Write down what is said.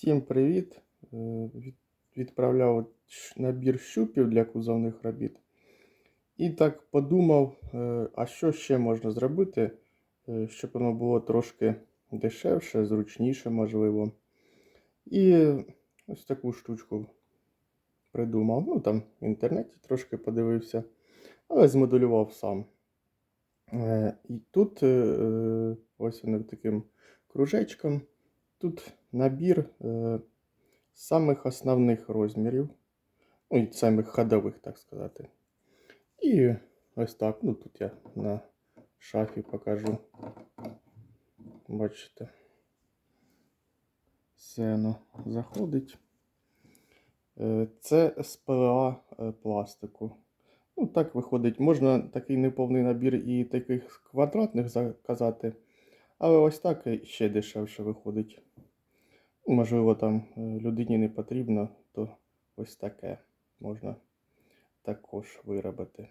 Всім привіт! Е, Відправляв набір щупів для кузовних робіт. І так подумав, е, а що ще можна зробити, е, щоб воно було трошки дешевше, зручніше, можливо. І ось таку штучку придумав. Ну, там в інтернеті трошки подивився, але змоделював сам. І тут ось воно таким кружечком. Тут набір е, самих основних розмірів, ну і самих ходових, так сказати. І ось так. Ну тут я на шафі покажу. Бачите. Все воно заходить. Е, Це з ПЛА е, пластику. Ну, так виходить. Можна такий неповний набір і таких квадратних заказати. Але ось так ще дешевше виходить. Можливо, там е, людині не потрібно, то ось таке можна також виробити.